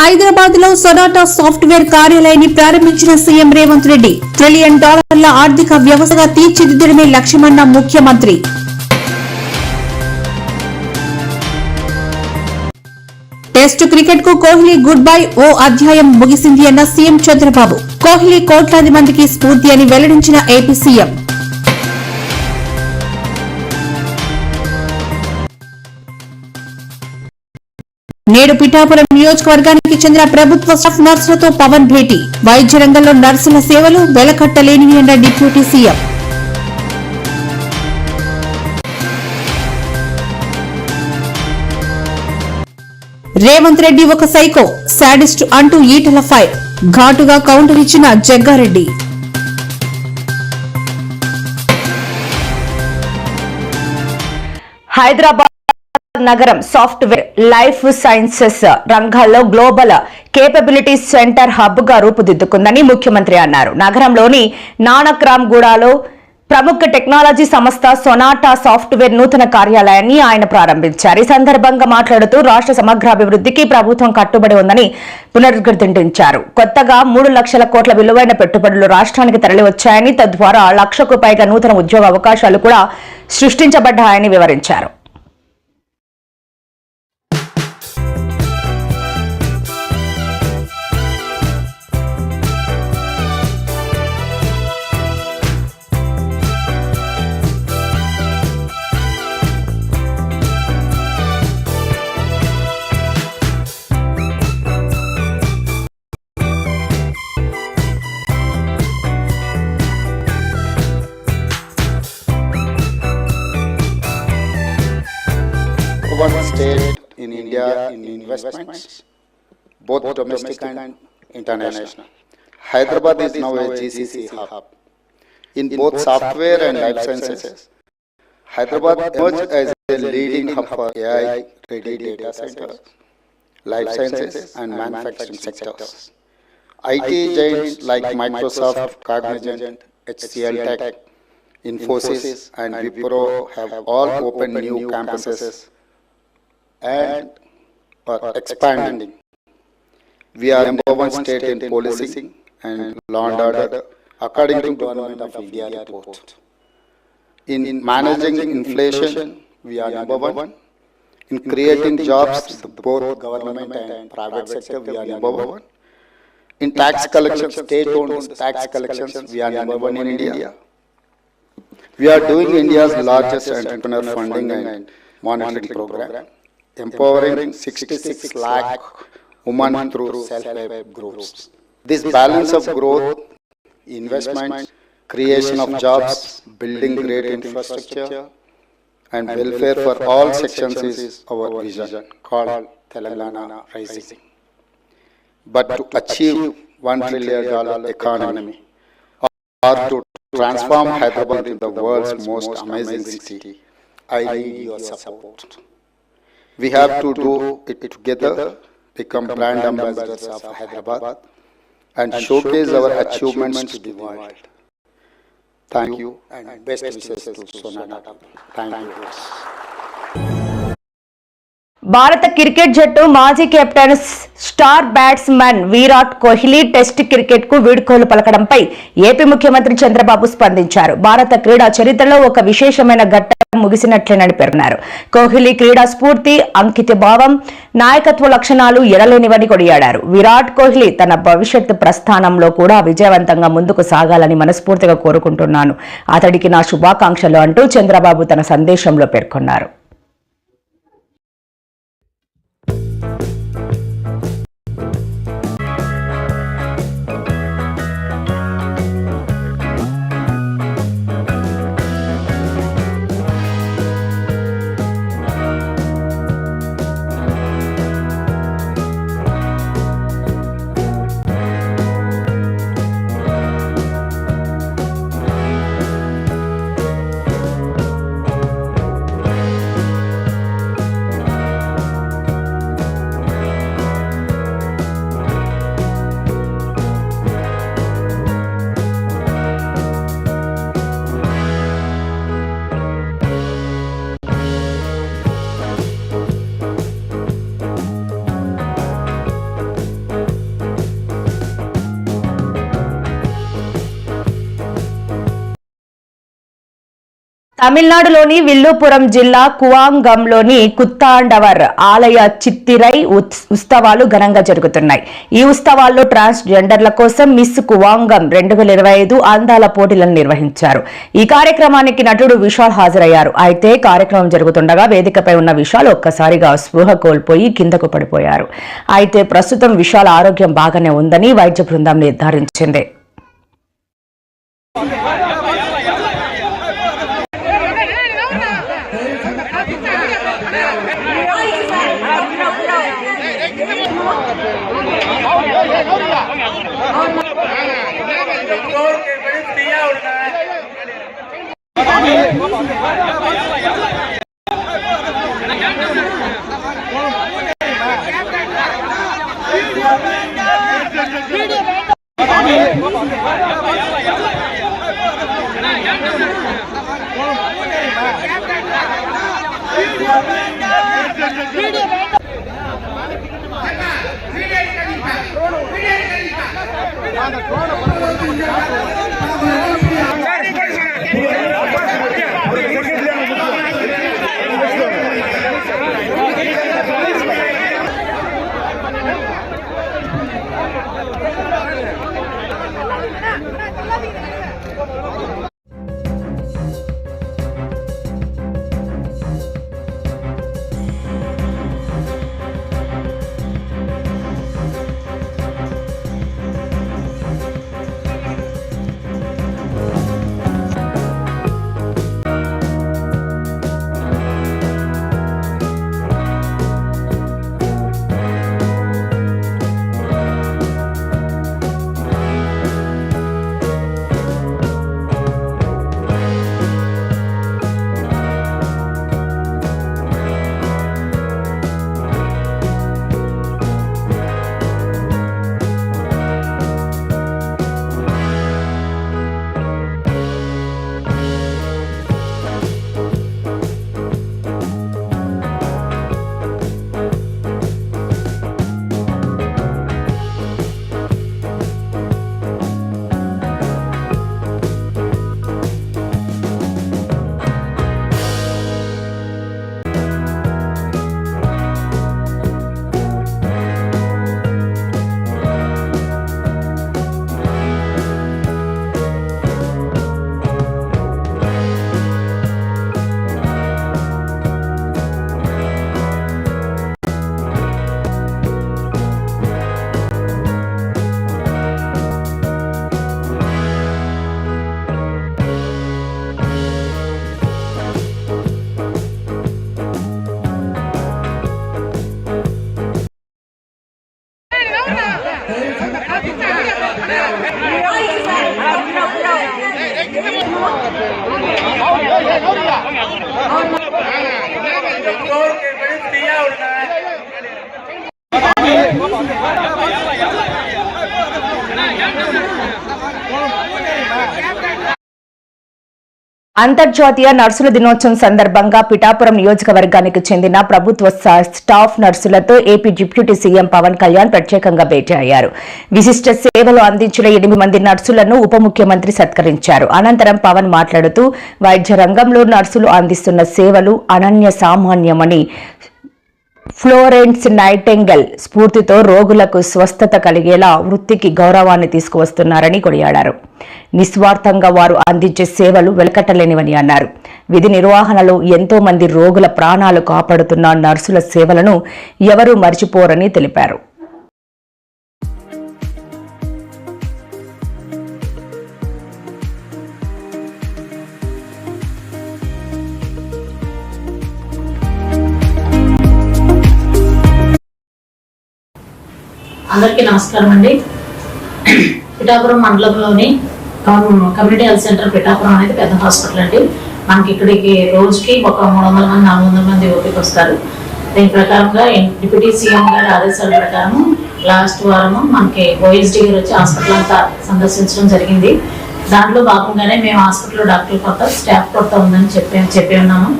హైదరాబాద్లో Sonata software కార్యాలయాన్ని ప్రారంభించిన సీఎం రేవంత్ రెడ్డి ట్రిలియన్ డాలర్ల ఆర్థిక వ్యవస్థగా తీర్చిదిద్దడమే లక్ష్యమన్న ముఖ్యమంత్రి. టెస్ట్ క్రికెట్కు కోహ్లీ గుడ్ బై ఓ అధ్యాయం ముగిసింది అన్న సీఎం చంద్రబాబు. కోహ్లీ కోట్లాది మందికి స్ఫూర్తి అని వెల్లడించిన ఏపీ సీఎం. నేడు పిఠాపురం నియోజకవర్గానికి చెందిన ప్రభుత్వ స్టాఫ్ నర్సులతో పవన్ భేటీ. వైద్య రంగంలో నర్సుల సేవలు వెలకట్టలేనివి అన్న డిప్యూటీ సీఎం. రేవంత్ రెడ్డి ఒక సైకో శాడిస్ట్ అంటూ ఈటల ఫైర్. ఘాటుగా కౌంటర్ ఇచ్చిన జగ్గారెడ్డి. హైదరాబాద్ నగరం సాఫ్ట్వేర్ లైఫ్ సైన్సెస్ రంగాల్లో గ్లోబల్ కేపబిలిటీ సెంటర్ హబ్గా రూపుదిద్దుకుందని ముఖ్యమంత్రి అన్నారు. నగరంలోని నానక్రామ్ గూడాలో ప్రముఖ టెక్నాలజీ సంస్థ సొనాటా సాఫ్ట్వేర్ నూతన కార్యాలయాన్ని ఆయన ప్రారంభించారు. ఈ సందర్భంగా మాట్లాడుతూ రాష్ట్ర సమగ్రాభివృద్ధికి ప్రభుత్వం కట్టుబడి ఉందని పునరుద్ఘాటించారు కొత్తగా మూడు లక్షల కోట్ల విలువైన పెట్టుబడులు రాష్ట్రానికి తరలివచ్చాయని తద్వారా లక్షకు పైగా నూతన ఉద్యోగ అవకాశాలు కూడా సృష్టించబడ్డాయని వివరించారు. India in investments, both domestic and international. Hyderabad is now a GCC hub. In both software and life sciences, Hyderabad emerged as a leading hub for AI-ready data centers, life sciences and manufacturing sectors. IT giants like Microsoft, Cognizant, HCL Tech, Infosys and Wipro have all opened new campuses. and expanding. We are number one state in policing and law and order according to the Government of India report. In managing inflation, we are number one. In creating jobs, both government and private sector, we are number one. In tax collection, state-owned tax collections, we are number one in India. We are doing India's largest entrepreneur funding and monitoring program, empowering 66 lakh women through self-help groups. This balance of growth, investment, creation of jobs, building great infrastructure, and welfare for all sections is our vision called Telangana Rising. But to achieve one trillion dollar economy or to transform Hyderabad into the world's most amazing city, I need your support. We have to do it together, become brand ambassadors of Hyderabad, and showcase our achievements to the world. Thank you and best wishes to Sonata. Thank you. భారత cricket జట్టు మాజీ captain star batsman Virat Kohli test క్రికెట్కు వీడ్కోలు పలకడంపై AP ముఖ్యమంత్రి చంద్రబాబు స్పందించారు భారత క్రీడా చరిత్రలో ఒక విశేషమైన ఘట్టం ముగిసినట్లేనని పేర్కొన్నారు. కోహ్లీ క్రీడా స్ఫూర్తి అంకిత భావం నాయకత్వ లక్షణాలు ఎడలేనివని కొనియాడారు. విరాట్ కోహ్లీ తన భవిష్యత్తు ప్రస్థానంలో కూడా విజయవంతంగా ముందుకు సాగాలని మనస్ఫూర్తిగా కోరుకుంటున్నాను. అతడికి నా శుభాకాంక్షలు అంటూ చంద్రబాబు తన సందేశంలో పేర్కొన్నారు. తమిళనాడులోని విల్లుపురం జిల్లా కువాంగంలోని కుత్తాండవర్ ఆలయ చిత్తిరై ఉత్- ఉత్సవాలు ఘనంగా జరుగుతున్నాయి. ఈ ఉత్సవాల్లో ట్రాన్స్ జెండర్ల కోసం మిస్ కువాంగం రెండు వేల ఇరవై ఐదు అందాల పోటీలను నిర్వహించారు. ఈ కార్యక్రమానికి నటుడు విశాల్ హాజరయ్యారు. అయితే కార్యక్రమం జరుగుతుండగా వేదికపై ఉన్న విశాల్ ఒక్కసారిగా స్పృహ కోల్పోయి కిందకు పడిపోయారు. అయితే ప్రస్తుతం విశాల్ ఆరోగ్యం బాగానే ఉందని వైద్య బృందం నిర్ధారించింది. Toronto. అంతర్జాతీయ నర్సుల దినోత్సవం సందర్భంగా పిఠాపురం నియోజకవర్గానికి చెందిన ప్రభుత్వ staff నర్సులతో AP deputy CM Pawan Kalyan ప్రత్యేకంగా భేటీ అయ్యారు. విశిష్ట సేవలు అందించిన ఎనిమిది మంది నర్సులను ఉప ముఖ్యమంత్రి సత్కరించారు. అనంతరం పవన్ మాట్లాడుతూ వైద్య రంగంలో నర్సులు అందిస్తున్న సేవలు అనన్య సామాన్యమని ఫ్లోరెన్స్ నైటెంగల్ స్ఫూర్తితో రోగులకు స్వస్థత కలిగేలా వృత్తికి గౌరవాన్ని తీసుకువస్తున్నారని కొనియాడారు. నిస్వార్థంగా వారు అందించే సేవలు వెలకట్టలేనివని అన్నారు. విధి నిర్వహణలో ఎంతో మంది రోగుల ప్రాణాలు కాపాడుతున్న నర్సుల సేవలను ఎవరూ మర్చిపోరని తెలిపారు. అందరికీ నమస్కారం అండి. పిఠాపురం మండలంలోని కమ్యూనిటీ హెల్త్ సెంటర్ పిఠాపురం అనేది పెద్ద హాస్పిటల్ అండి. మనకి ఇక్కడికి రోజుకి ఒక మూడు వందల మంది నాలుగు వందల మంది ఓపిక వస్తారు. దీని ప్రకారంగా డిప్యూటీ సీఎం గారి ఆదేశాల ప్రకారం లాస్ట్ వారము మనకి ఓఎస్డీ గారు వచ్చి హాస్పిటల్ అంతా సందర్శించడం జరిగింది. దాంట్లో భాగంగానే మేము హాస్పిటల్లో డాక్టర్ కొత్త స్టాఫ్ కొత్త ఉందని చెప్పి చెప్పి ఉన్నాము.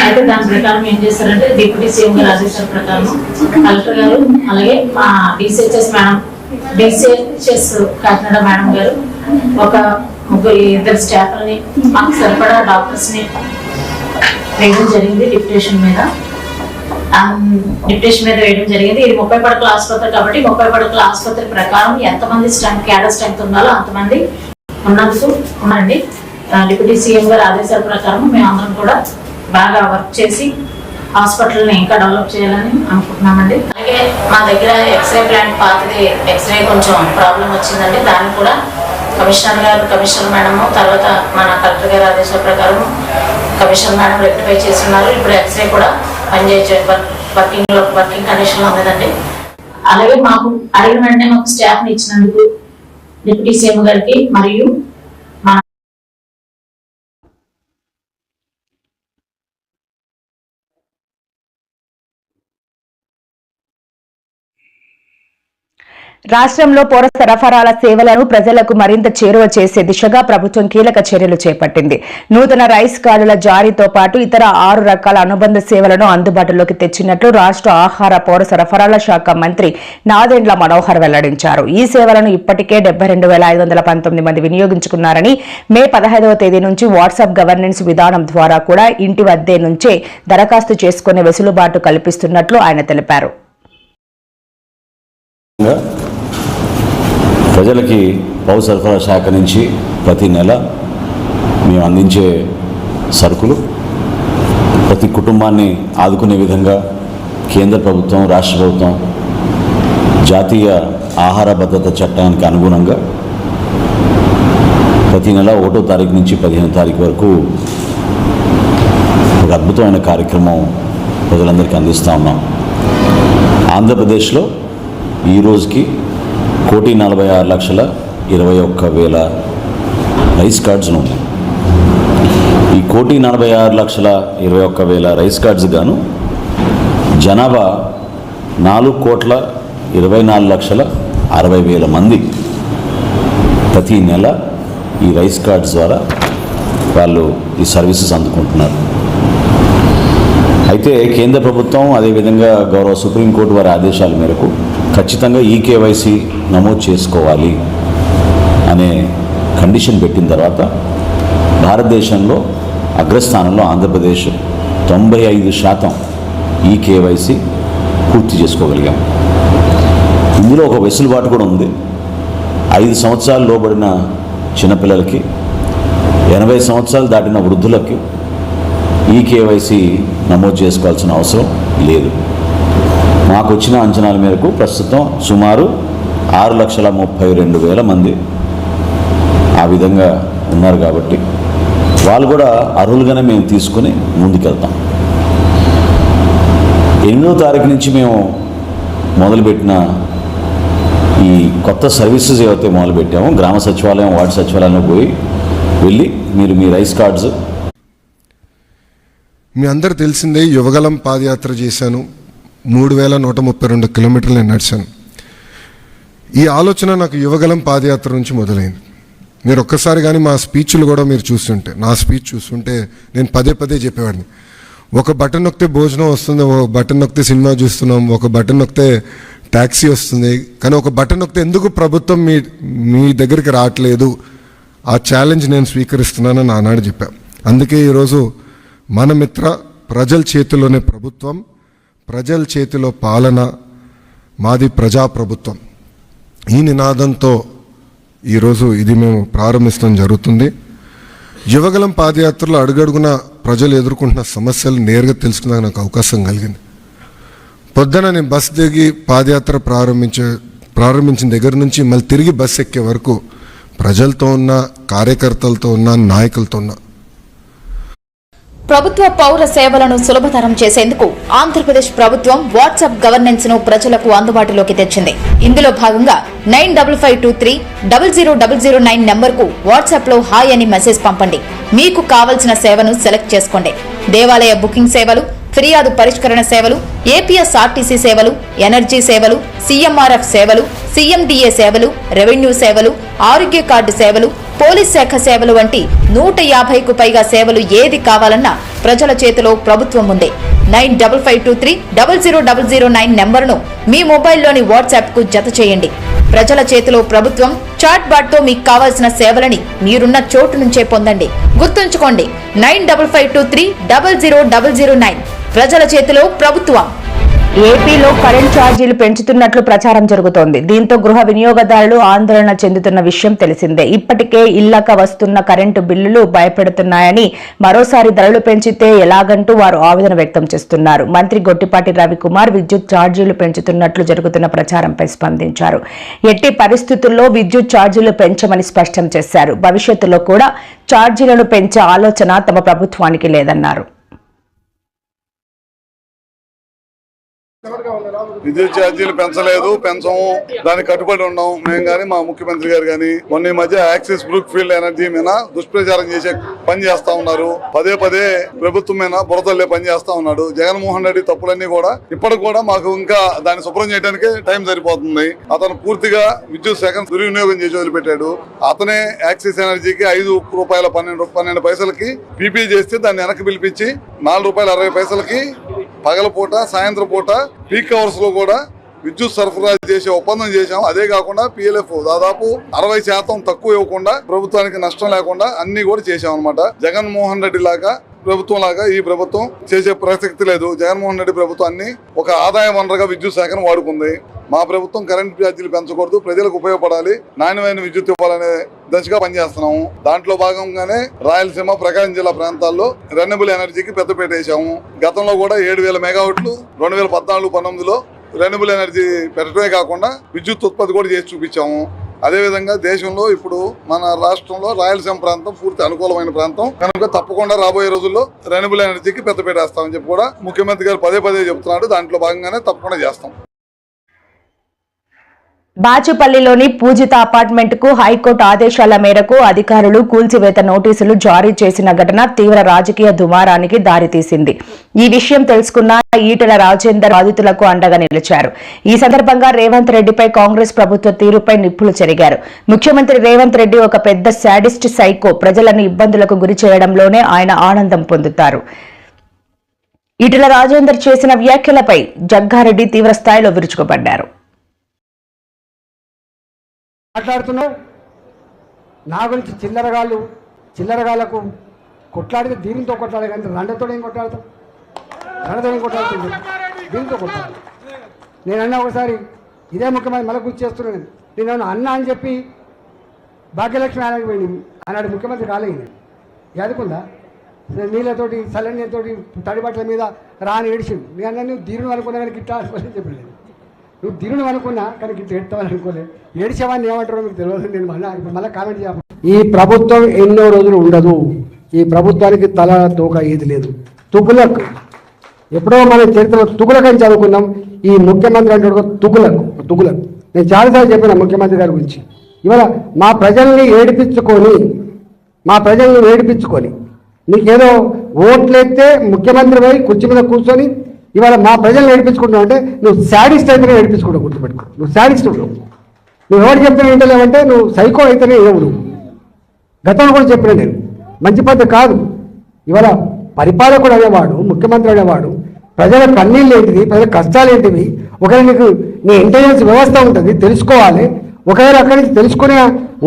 అయితే దాని ప్రకారం ఏం చేశారంటే డిప్యూటీ సీఎం గారు ఆదేశాల ప్రకారం కలెక్టర్ గారు అలాగే మా DCHS madam DCHS Kakinada madam గారు ఒక ముగ్గురు ఇద్దరు స్టాఫ్లని మాకు సరిపడా డాక్టర్స్ని వేయడం జరిగింది డిప్యూటేషన్ మీద. డిప్యూటేషన్ మీద వేయడం జరిగింది. ఇది ముప్పై పడకల ఆసుపత్రి కాబట్టి ముప్పై పడకల ఆసుపత్రి ప్రకారం ఎంతమంది స్ట్రెంత్ క్యాడర్ స్ట్రెంత్ ఉండాలో అంతమంది ఉన్నందుకు ఉండండి డిప్యూటీ సీఎం గారి ఆదేశాల ప్రకారం మేమందరం కూడా బాగా వర్క్ చేసి హాస్పిటల్ని ఇంకా డెవలప్ చేయాలని అనుకుంటున్నామండి. అలాగే మా దగ్గర ఎక్స్రే ప్లాంట్ పాతది. ఎక్స్రే కొంచెం ప్రాబ్లం వచ్చిందండి దాన్ని కూడా కమిషనర్ గారు కమిషనర్ మేడం తర్వాత మన కలెక్టర్ గారి ఆదేశాల ప్రకారం కమిషనర్ మేడం రెక్టిఫై చేస్తున్నారు. ఇప్పుడు ఎక్స్రే కూడా పనిచేయచ్చు వర్కింగ్ వర్కింగ్ కండిషన్లో ఉన్నదండి. అలాగే మాకు అడిగిన వెంటనే మాకు స్టాఫ్ని ఇచ్చినందుకు డిప్యూటీ సీఎం గారికి మరియు రాష్ట్రంలో పౌర సరఫరాల సేవలను ప్రజలకు మరింత చేరువ చేసే దిశగా ప్రభుత్వం కీలక చర్యలు చేపట్టింది. నూతన రైస్ కార్డుల జారీతో పాటు ఇతర ఆరు రకాల అనుబంధ సేవలను అందుబాటులోకి తెచ్చినట్లు రాష్ట్ర ఆహార పౌర సరఫరాల శాఖ మంత్రి నాదెండ్ల మనోహర్ వెల్లడించారు. ఈ సేవలను ఇప్పటికే డెబ్బై రెండు వేల ఐదు వందల పంతొమ్మిది మంది వినియోగించుకున్నారని మే పదహైదవ తేదీ నుంచి వాట్సాప్ గవర్నెన్స్ విధానం ద్వారా కూడా ఇంటి వద్దే నుంచే దరఖాస్తు చేసుకునే వెసులుబాటు కల్పిస్తున్నట్లు ఆయన తెలిపారు. ప్రజలకి పౌర సరఫరా శాఖ నుంచి ప్రతి నెల మేము అందించే సరుకులు ప్రతి కుటుంబాన్ని ఆదుకునే విధంగా కేంద్ర ప్రభుత్వం రాష్ట్ర ప్రభుత్వం జాతీయ ఆహార భద్రత చట్టానికి అనుగుణంగా ప్రతి నెల ఒకటో తారీఖు నుంచి పదిహేను తారీఖు వరకు ఒక అద్భుతమైన కార్యక్రమం ప్రజలందరికీ అందిస్తూ ఉన్నాం. ఆంధ్రప్రదేశ్లో ఈ రోజుకి కోటి నలభై ఆరు లక్షల ఇరవై ఒక్క వేల రైస్ కార్డ్స్ను ఉన్నాయి. ఈ కోటి నలభై ఆరు లక్షల ఇరవై ఒక్క వేల రైస్ కార్డ్స్ గాను జనాభా నాలుగు కోట్ల ఇరవై నాలుగు లక్షల అరవై వేల మంది ప్రతి నెల ఈ రైస్ కార్డ్స్ ద్వారా వాళ్ళు ఈ సర్వీసెస్ అందుకుంటున్నారు. అయితే కేంద్ర ప్రభుత్వం అదేవిధంగా గౌరవ సుప్రీంకోర్టు వారి ఆదేశాల మేరకు ఖచ్చితంగా ఈ కేవైసీ నమోదు చేసుకోవాలి అనే కండిషన్ పెట్టిన తర్వాత భారతదేశంలో అగ్రస్థానంలో ఆంధ్రప్రదేశ్ తొంభై ఐదు శాతం ఈ కేవైసీ పూర్తి చేసుకోగలిగాం. ఇందులో ఒక వెసులుబాటు కూడా ఉంది. ఐదు సంవత్సరాలు లోబడిన చిన్నపిల్లలకి ఎనభై సంవత్సరాలు దాటిన వృద్ధులకి ఈ కేవైసీ నమోదు చేసుకోవాల్సిన అవసరం లేదు. మాకు వచ్చిన అంచనాల మేరకు ప్రస్తుతం సుమారు ఆరు లక్షల ముప్పై రెండు వేల మంది ఆ విధంగా ఉన్నారు కాబట్టి వాళ్ళు కూడా అర్హులుగానే మేము తీసుకుని ముందుకెళ్తాం. ఎనిమిదో తారీఖు నుంచి మేము మొదలుపెట్టిన ఈ కొత్త సర్వీసెస్ ఏవైతే మొదలుపెట్టామో గ్రామ సచివాలయం వార్డు సచివాలయంలో పోయి వెళ్ళి మీరు మీ రైస్ కార్డ్స్ మీ అందరు తెలిసిందే యువగలం పాదయాత్ర చేశాను. మూడు వేల నూట ముప్పై రెండు కిలోమీటర్లు నేను నడిచాను. ఈ ఆలోచన నాకు యువగలం పాదయాత్ర నుంచి మొదలైంది. మీరు ఒక్కసారి కానీ మా స్పీచ్లు కూడా మీరు చూస్తుంటే నా స్పీచ్ చూస్తుంటే నేను పదే పదే చెప్పేవాడిని. ఒక బటన్ నొక్కితే భోజనం వస్తుంది ఒక బటన్ నొక్కితే సినిమా చూస్తున్నాం ఒక బటన్ నొక్కితే ట్యాక్సీ వస్తుంది కానీ ఒక బటన్ నొక్కితే ఎందుకు ప్రభుత్వం మీ మీ దగ్గరికి రావట్లేదు? ఆ ఛాలెంజ్ నేను స్వీకరిస్తున్నానని ఆనాడు చెప్పా. అందుకే ఈరోజు మన మిత్ర ప్రజల చేతిలోనే ప్రభుత్వం ప్రజల చేతిలో పాలన మాది ప్రజాప్రభుత్వం. ఈ నినాదంతో ఈరోజు ఇది మేము ప్రారంభించడం జరుగుతుంది. యువగలం పాదయాత్రలో అడుగడుగున ప్రజలు ఎదుర్కొంటున్న సమస్యలు నేరుగా తెలుసుకునే నాకు అవకాశం కలిగింది. పొద్దున నేను బస్ దిగి పాదయాత్ర ప్రారంభించే ప్రారంభించిన దగ్గర నుంచి మళ్ళీ తిరిగి బస్ ఎక్కే వరకు ప్రజలతో ఉన్న కార్యకర్తలతో ఉన్న నాయకులతో ఉన్న ప్రభుత్వ పౌర సేవలను సులభతరం చేసేందుకు ఆంధ్రప్రదేశ్ ప్రభుత్వం వాట్సాప్ గవర్నెన్స్ను ప్రజలకు అందుబాటులోకి తెచ్చింది. ఇందులో భాగంగా nine double five two three double zero double zero nine నంబర్కు వాట్సాప్లో హాయ్ అని మెసేజ్ పంపండి. మీకు కావలసిన సేవను సెలెక్ట్ చేసుకోండి. దేవాలయ బుకింగ్ సేవలు ఫిర్యాదు పరిష్కరణ సేవలు ఏపీఎస్ ఆర్టీసీ సేవలు ఎనర్జీ సేవలు సీఎంఆర్ఎఫ్ సేవలు సీఎండీఏ సేవలు రెవెన్యూ సేవలు ఆరోగ్య కార్డు సేవలు పోలీస్ శాఖ సేవలు వంటి నూట యాభైకు పైగా సేవలు ఏది కావాలన్నా ప్రజల చేతిలో ప్రభుత్వం ఉంది. Nine double five two three double zero double zero nine నెంబర్ను మీ మొబైల్లోని వాట్సాప్కు జత చేయండి. ప్రజల చేతిలో ప్రభుత్వం చాట్ బాట్తో మీకు కావాల్సిన సేవలని మీరున్న చోటు నుంచే పొందండి. గుర్తుంచుకోండి. Nine double five two three double zero double zero nine ప్రజల చేతిలో ప్రభుత్వం. ఏపీలో కరెంట్ ఛార్జీలు పెంచుతున్నట్లు ప్రచారం జరుగుతోంది. దీంతో గృహ వినియోగదారులు ఆందోళన చెందుతున్న విషయం తెలిసిందే. ఇప్పటికే ఇళ్ళక వస్తున్న కరెంటు బిల్లులు భయపెడుతున్నాయని మరోసారి ధరలు పెంచితే ఎలాగంటూ వారు ఆవేదన వ్యక్తం చేస్తున్నారు. మంత్రి గొట్టిపాటి రవికుమార్ విద్యుత్ ఛార్జీలు పెంచుతున్నట్లు జరుగుతున్న ప్రచారంపై స్పందించారు. ఎట్టి పరిస్థితుల్లో విద్యుత్ ఛార్జీలు పెంచమని స్పష్టం చేశారు. భవిష్యత్తులో కూడా ఛార్జీలను పెంచే ఆలోచన తమ ప్రభుత్వానికి లేదన్నారు. విద్యుత్ ఛార్జీలు పెంచలేదు పెంచము దానికి కట్టుబడి ఉన్నాం మేము కానీ మా ముఖ్యమంత్రి గారు కానీ మొన్న ఈ మధ్య యాక్సిస్ బ్రూక్ ఫీల్డ్ ఎనర్జీ మీద దుష్ప్రచారం చేసే పని చేస్తా ఉన్నారు. పదే పదే ప్రభుత్వం మీద బురదల్లే పని చేస్తా ఉన్నాడు. జగన్మోహన్ రెడ్డి తప్పులన్నీ కూడా ఇప్పటికి కూడా మాకు ఇంకా దాన్ని శుభ్రం చేయడానికి టైం సరిపోతుంది. అతను పూర్తిగా విద్యుత్ శాఖ దుర్వినియోగం చేసి వదిలిపెట్టాడు. అతనే యాక్సిస్ ఎనర్జీకి ఐదు రూపాయల పన్నెండు పన్నెండు పైసలకి పీపీ చేస్తే దాన్ని వెనక్కి పిలిపించి నాలుగు రూపాయల అరవై పైసలకి పగలపూట సాయంత్రం పూట పీక్ అవర్స్లో కూడా విద్యుత్ సరఫరా చేసే ఒప్పందం చేశాం. అదే కాకుండా పిఎల్ఎఫ్ దాదాపు అరవై శాతం తక్కువ ఇవ్వకుండా ప్రభుత్వానికి నష్టం లేకుండా అన్ని కూడా చేశాం అనమాట జగన్మోహన్ రెడ్డి లాగా ప్రభుత్వం లాగా ఈ ప్రభుత్వం చేసే ప్రసక్తి లేదు. జగన్మోహన్ రెడ్డి ప్రభుత్వాన్ని ఒక ఆదాయ వనరుగా విద్యుత్ శాఖను వాడుకుంది. మా ప్రభుత్వం కరెంట్ ఛార్జీలు పెంచకూడదు ప్రజలకు ఉపయోగపడాలి నాణ్యమైన విద్యుత్ ఇవ్వాలనే దశగా పనిచేస్తున్నాము. దాంట్లో భాగంగానే రాయలసీమ ప్రకాశం జిల్లా ప్రాంతాల్లో రెన్యూబుల్ ఎనర్జీకి పెద్దపీట వేసాము గతంలో కూడా ఏడు వేల మెగావాట్లు రెండు వేల పద్నాలుగు పంతొమ్మిదిలో రెన్యూబుల్ ఎనర్జీ పెట్టడమే కాకుండా విద్యుత్ ఉత్పత్తి కూడా చేసి చూపించాము. అదేవిధంగా దేశంలో ఇప్పుడు మన రాష్ట్రంలో రాయలసీమ ప్రాంతం పూర్తి అనుకూలమైన ప్రాంతం. కనుక తప్పకుండా రాబోయే రోజుల్లో రెన్యూబుల్ ఎనర్జీకి పెద్దపీట వేస్తామని చెప్పి కూడా ముఖ్యమంత్రి గారు పదే పదే చెప్తున్నాడు దాంట్లో భాగంగానే తప్పకుండా చేస్తాం. బాచుపల్లిలోని పూజిత అపార్ట్మెంట్కు హైకోర్టు ఆదేశాల మేరకు అధికారులు కూల్చివేత నోటీసులు జారీ చేసిన ఘటన తీవ్ర రాజకీయ దుమారానికి దారితీసింది. ఈ విషయం తెలుసుకున్న ఈటెల రాజేందర్ బాధితులకు అండగా నిలిచారు. ఈ సందర్భంగా రేవంత్ రెడ్డిపై కాంగ్రెస్ ప్రభుత్వ తీరుపై నిప్పులు చెరిగారు. ముఖ్యమంత్రి రేవంత్ రెడ్డి ఒక పెద్ద శాడిస్ట్ సైకో ప్రజలను ఇబ్బందులకు గురి చేయడంలోనే ఆయన ఆనందం పొందుతారు. ఈటెల రాజేందర్ చేసిన వ్యాఖ్యలపై జగ్గారెడ్డి తీవ్రస్థాయిలో విరుచుకుపడ్డారు. మాట్లాడుతున్నావు? నా గురించి చిల్లరగాళ్ళు చిల్లరగాళ్ళకు కొట్లాడితే దీనితో కొట్లాడే కానీ రండతో ఏం కొట్లాడతావు? రండతో ఏం కొట్లాడుతుంది దీనితో కొట్లాడు. నేను అన్నా ఒకసారి ఇదే ముఖ్యమంత్రి మళ్ళీ గుర్తు చేస్తున్నాను నేను. ఏమన్నా అన్నా అని చెప్పి భాగ్యలక్ష్మి ఆయనకు వెళ్ళి ఆనాడు ముఖ్యమంత్రి కాలేదు ఎదుకుందా నీళ్ళతోటి చల్లనీళ్ళతోటి తడి బట్టల మీద రాని ఏడిచిండు. నేను అన్నీ నువ్వు అనుకున్నా కానీ గిట్టా చెప్పలేదు నువ్వు తిరుడు అనుకున్నా కానీ ఇట్లా ఎడతావని అనుకోలే. ఏడిచేవాడిని ఏమంటారో మీకు తెలియదు నేను మళ్ళీ మళ్ళీ కామెంట్ చేయాలి. ఈ ప్రభుత్వం ఎన్నో రోజులు ఉండదు. ఈ ప్రభుత్వానికి తల తోక ఏది లేదు. తుగులకు ఎప్పుడో మన చరిత్రలో తుగులకు అని చదువుకున్నాం. ఈ ముఖ్యమంత్రి అంటే తుగులకు తుగులకు నేను చాలాసార్లు చెప్పిన ముఖ్యమంత్రి గారి గురించి. ఇవాళ మా ప్రజల్ని ఏడిపించుకొని మా ప్రజల్ని ఏడిపించుకొని నీకేదో ఓట్లెత్తే ముఖ్యమంత్రి పోయి కుర్చీ మీద కూర్చొని ఇవాళ మా ప్రజల్ని ఏడిపించుకుంటున్నావు అంటే నువ్వు శాడిస్ట్ అయితేనే ఏడిపించుకుంటావు గుర్తుపెట్టుకో. నువ్వు శాడిస్ట్ నువ్వు. నువ్వు ఎవరు చెప్తున్నా ఏంటలేవంటే నువ్వు సైకో అయితేనే ఏవు నువ్వు. గతంలో కూడా చెప్పిన నేను. మంచి పద్ధతి కాదు. ఇవాళ పరిపాలకుడు అనేవాడు ముఖ్యమంత్రి అనేవాడు ప్రజల కన్నీళ్ళు ఏంటిది ప్రజల కష్టాలు ఏంటివి ఒకవేళ నీకు నీ ఇంటెలిజెన్స్ వ్యవస్థ ఉంటుంది తెలుసుకోవాలి. ఒకవేళ అక్కడి నుంచి తెలుసుకునే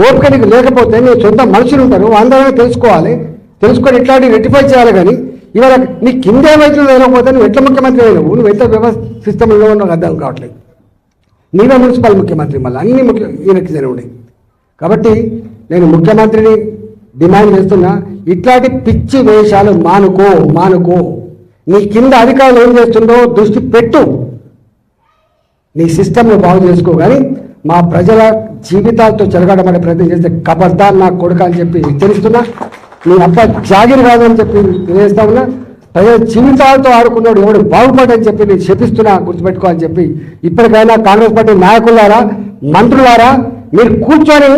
ఓపిక నీకు లేకపోతే నీ సొంత మనుషులు ఉంటారు అందరూ తెలుసుకోవాలి. తెలుసుకొని ఇట్లాంటివి రెటిఫై చేయాలి కానీ ఇవాళ నీ కిందే వైద్యులు లేకపోతే నువ్వు ఎట్లా ముఖ్యమంత్రి అయినావు? నువ్వు ఎంత వ్యవస్థ సిస్టంలో ఉన్నావు అర్థం కావట్లేదు. నీవే మున్సిపల్ ముఖ్యమంత్రి మళ్ళీ అన్ని ముఖ్య ఈయనకి జరిగి కాబట్టి నేను ముఖ్యమంత్రిని డిమాండ్ చేస్తున్నా ఇట్లాంటి పిచ్చి వేషాలు మానుకో మానుకో. నీ కింద అధికారులు ఏం చేస్తుండో దృష్టి పెట్టు. నీ సిస్టమ్ను బాగు చేసుకో కానీ మా ప్రజల జీవితాలతో చెలగడమనే ప్రయత్నం చేస్తే కబర్దార్ నా కొడుక అని చెప్పి హెచ్చరిస్తున్నా. నీ అప్ప జాగిరి కాదని చెప్పి తెలియజేస్తా ఉన్నా ప్రజల జీవితాలతో ఆడుకున్నాడు ఎవడు బాగుపడని చెప్పి నేను శపిస్తున్నా గుర్తుపెట్టుకో అని చెప్పి ఇప్పటికైనా కాంగ్రెస్ పార్టీ నాయకులారా మంత్రులారా మీరు కూర్చొని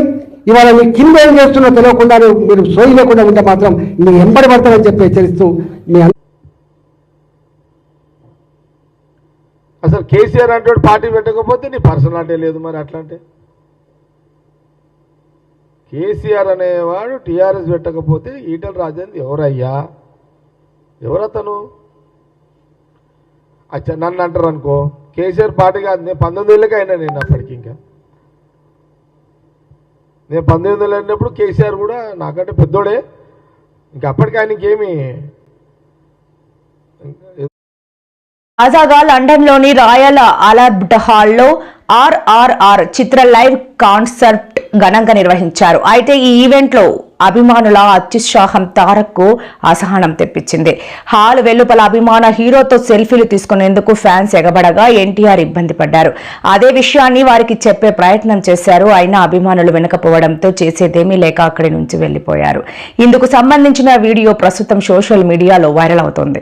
ఇవాళ మీ కింద ఏం చేస్తున్నా తెలియకుండా మీరు సోయి లేకుండా ఉంటే మాత్రం మీ ఎంబడి పడతారని చెప్పి హెచ్చరిస్తూ మీ అసలు కేసీఆర్ అంటే పార్టీ పెట్టకపోతే నీ పర్సనాలిటీ లేదు మరి అట్లా అంటే కేసీఆర్ అనేవాడు టీఆర్ఎస్ పెట్టకపోతే ఈటల రాజేంద్ర ఎవరయ్యా? ఎవరతను? అచ్చా నన్ను అంటారు అనుకో కేసీఆర్ పార్టీ కాదు నేను పంతొమ్మిది ఏళ్ళకి అయినా నేను అప్పటికి ఇంకా. నేను పంతొమ్మిది వందలు అయినప్పుడు కేసీఆర్ కూడా నాకంటే పెద్దోడే. ఇంకా అప్పటికి ఆయనకి తాజాగా లండన్లోని రాయల్ అలర్బ్డ్ హాల్లో ఆర్ఆర్ఆర్ చిత్ర లైవ్ కాన్సర్ట్ ఘనంగా నిర్వహించారు. అయితే ఈ ఈవెంట్లో అభిమానుల అత్యుత్సాహం తారక్ అసహనం తెప్పించింది. హాల్ వెలుపల అభిమాన హీరోతో సెల్ఫీలు తీసుకునేందుకు ఫ్యాన్స్ ఎగబడగా ఎన్టీఆర్ ఇబ్బంది పడ్డారు. అదే విషయాన్ని వారికి చెప్పే ప్రయత్నం చేశారు. అయినా అభిమానులు వినకపోవడంతో చేసేదేమీ లేక అక్కడి నుంచి వెళ్ళిపోయారు ఇందుకు సంబంధించిన వీడియో ప్రస్తుతం సోషల్ మీడియాలో వైరల్ అవుతోంది.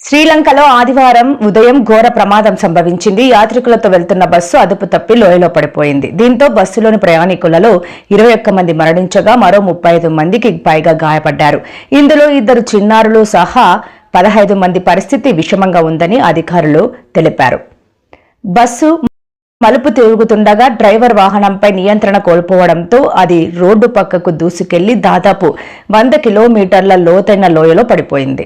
శ్రీలంకలో ఆదివారం ఉదయం ఘోర ప్రమాదం సంభవించింది. యాత్రికులతో వెళ్తున్న బస్సు అదుపు తప్పి లోయలో పడిపోయింది. దీంతో బస్సులోని ప్రయాణికులలో ఇరవై ఒక్క మంది మరణించగా మరో ముప్పై ఐదు మందికి పైగా గాయపడ్డారు. ఇందులో ఇద్దరు చిన్నారులు సహా పదహైదు మంది పరిస్థితి విషమంగా ఉందని అధికారులు తెలిపారు. బస్సు మలుపు తిరుగుతుండగా డ్రైవర్ వాహనంపై నియంత్రణ కోల్పోవడంతో అది రోడ్డు పక్కకు దూసుకెళ్ళి దాదాపు వంద కిలోమీటర్ల లోతైన లోయలో పడిపోయింది.